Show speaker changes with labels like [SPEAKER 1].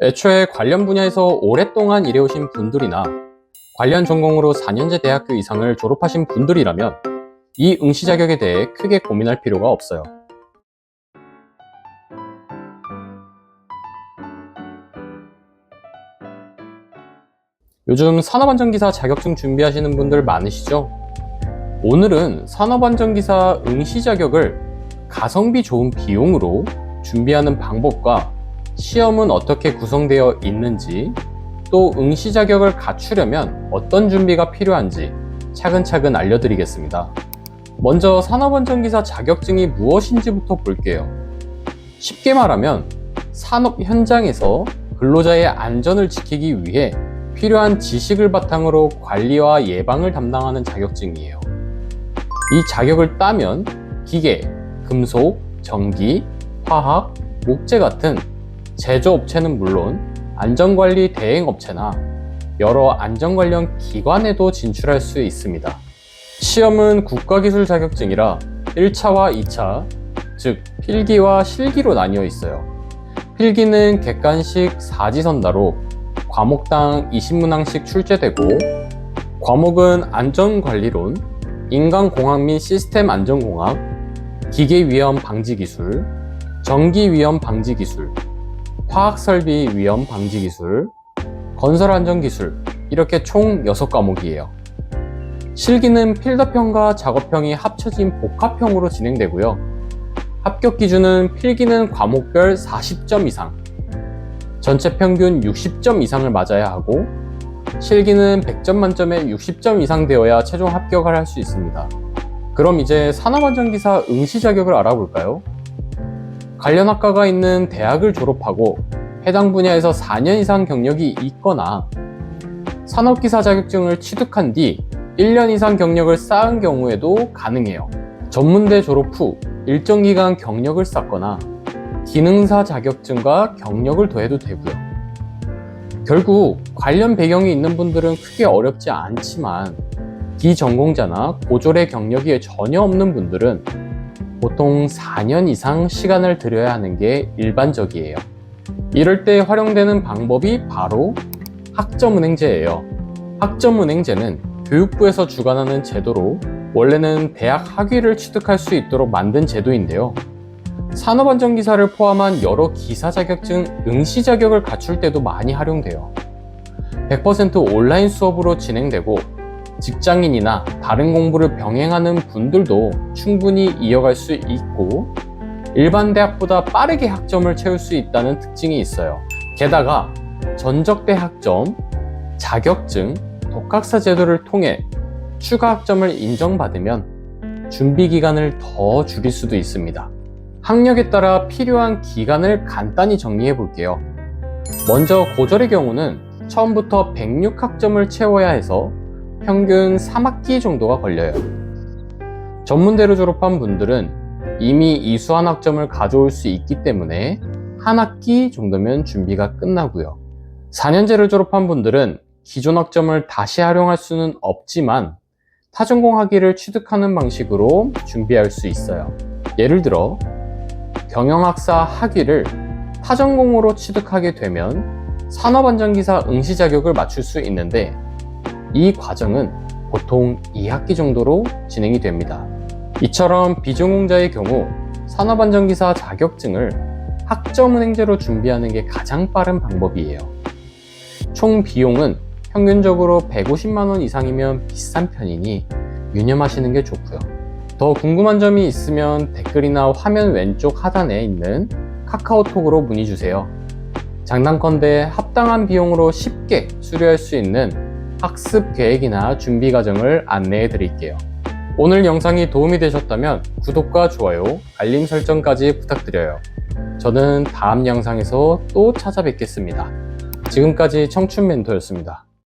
[SPEAKER 1] 애초에 관련 분야에서 오랫동안 일해오신 분들이나 관련 전공으로 4년제 대학교 이상을 졸업하신 분들이라면 이 응시 자격에 대해 크게 고민할 필요가 없어요. 요즘 산업안전기사 자격증 준비하시는 분들 많으시죠? 오늘은 산업안전기사 응시 자격을 가성비 좋은 비용으로 준비하는 방법과 시험은 어떻게 구성되어 있는지 또 응시 자격을 갖추려면 어떤 준비가 필요한지 차근차근 알려드리겠습니다. 먼저 산업안전기사 자격증이 무엇인지부터 볼게요. 쉽게 말하면 산업 현장에서 근로자의 안전을 지키기 위해 필요한 지식을 바탕으로 관리와 예방을 담당하는 자격증이에요. 이 자격을 따면 기계, 금속, 전기, 화학, 목재 같은 제조업체는 물론 안전관리 대행업체나 여러 안전 관련 기관에도 진출할 수 있습니다. 시험은 국가기술 자격증이라 1차와 2차, 즉 필기와 실기로 나뉘어 있어요. 필기는 객관식 사지선다로 과목당 20문항씩 출제되고 과목은 안전관리론, 인간공학 및 시스템 안전공학, 기계위험 방지기술, 전기위험 방지기술, 화학설비 위험 방지 기술, 건설 안전 기술 이렇게 총 6과목이에요. 실기는 필더평과 작업평이 합쳐진 복합평으로 진행되고요. 합격 기준은 필기는 과목별 40점 이상, 전체 평균 60점 이상을 맞아야 하고 실기는 100점 만점에 60점 이상 되어야 최종 합격을 할 수 있습니다. 그럼 이제 산업안전기사 응시 자격을 알아볼까요? 관련 학과가 있는 대학을 졸업하고 해당 분야에서 4년 이상 경력이 있거나 산업기사 자격증을 취득한 뒤 1년 이상 경력을 쌓은 경우에도 가능해요. 전문대 졸업 후 일정 기간 경력을 쌓거나 기능사 자격증과 경력을 더해도 되고요. 결국 관련 배경이 있는 분들은 크게 어렵지 않지만 비전공자나 고졸의 경력이 전혀 없는 분들은 보통 4년 이상 시간을 들여야 하는 게 일반적이에요. 이럴 때 활용되는 방법이 바로 학점은행제예요. 학점은행제는 교육부에서 주관하는 제도로 원래는 대학 학위를 취득할 수 있도록 만든 제도인데요. 산업안전기사를 포함한 여러 기사 자격증 응시 자격을 갖출 때도 많이 활용돼요. 100% 온라인 수업으로 진행되고 직장인이나 다른 공부를 병행하는 분들도 충분히 이어갈 수 있고 일반 대학보다 빠르게 학점을 채울 수 있다는 특징이 있어요. 게다가 전적대 학점, 자격증, 독학사 제도를 통해 추가 학점을 인정받으면 준비 기간을 더 줄일 수도 있습니다. 학력에 따라 필요한 기간을 간단히 정리해 볼게요. 먼저 고졸의 경우는 처음부터 106학점을 채워야 해서 평균 3학기 정도가 걸려요. 전문대로 졸업한 분들은 이미 이수한 학점을 가져올 수 있기 때문에 한 학기 정도면 준비가 끝나고요. 4년제를 졸업한 분들은 기존 학점을 다시 활용할 수는 없지만 타전공 학위를 취득하는 방식으로 준비할 수 있어요. 예를 들어 경영학사 학위를 타전공으로 취득하게 되면 산업안전기사 응시 자격을 맞출 수 있는데 이 과정은 보통 2학기 정도로 진행이 됩니다. 이처럼 비전공자의 경우 산업안전기사 자격증을 학점은행제로 준비하는 게 가장 빠른 방법이에요. 총 비용은 평균적으로 150만원 이상이면 비싼 편이니 유념하시는 게 좋고요. 더 궁금한 점이 있으면 댓글이나 화면 왼쪽 하단에 있는 카카오톡으로 문의 주세요. 장단컨대 합당한 비용으로 쉽게 수료할 수 있는 학습 계획이나 준비 과정을 안내해 드릴게요. 오늘 영상이 도움이 되셨다면 구독과 좋아요, 알림 설정까지 부탁드려요. 저는 다음 영상에서 또 찾아뵙겠습니다. 지금까지 청춘 멘토였습니다.